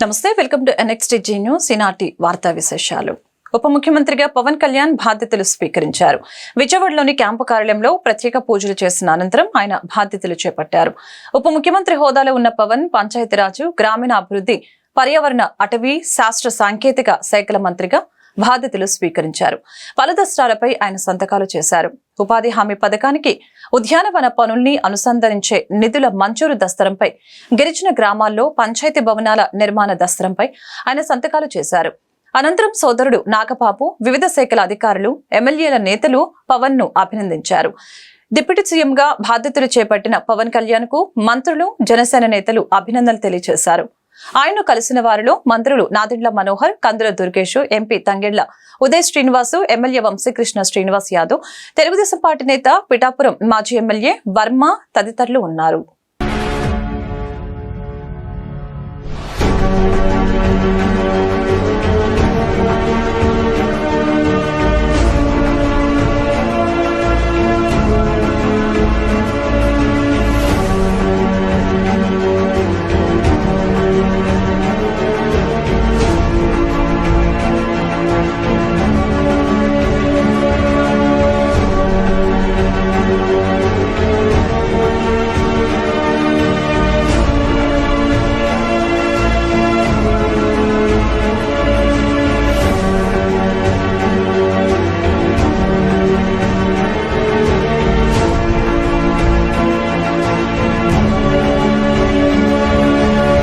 నమస్తే welcome to NXT Zee news ఈనాటి వార్తా విశేషాలు. ఉప ముఖ్యమంత్రిగా పవన్ కళ్యాణ్ బాధ్యతలు స్వీకరించారు. విజయవాడలోని క్యాంపు కార్యాలయంలో ప్రత్యేక పూజలు చేసిన అనంతరం ఆయన బాధ్యతలు చేపట్టారు. ఉప ముఖ్యమంత్రి హోదాలో ఉన్న పవన్ పంచాయతీరాజు గ్రామీణ అభివృద్ధి పర్యావరణ అటవీ శాస్త్ర సాంకేతిక శాఖల మంత్రిగా బాధ్యతలు స్వీకరించారు. పలు దస్త్రాలపై ఆయన సంతకాలు చేశారు. ఉపాధి హామీ పథకానికి ఉద్యానవన పనుల్ని అనుసంధానించే నిధుల మంజూరు దస్తరంపై గిరిజన గ్రామాల్లో పంచాయతీ భవనాల నిర్మాణ దస్తరంపై ఆయన సంతకాలు చేశారు. అనంతరం సోదరుడు నాగపాపు వివిధ శాఖల అధికారులు ఎమ్మెల్యేల నేతలు పవన్ను అభినందించారు. డిప్యూటీ సీఎంగా బాధ్యతలు చేపట్టిన పవన్ కళ్యాణ్కు మంత్రులు జనసేన నేతలు అభినందనలు తెలియజేశారు. ఆయన్ను కలిసిన వారిలో మంత్రులు Nadendla Manohar Kandula Durgesh MP Tangella Uday Srinivasu MLA Vamsikrishna Srinivas Yadav Telugu Desam party నేత పిఠాపురం మాజీ ఎమ్మెల్యే వర్మ తదితరులు ఉన్నారు.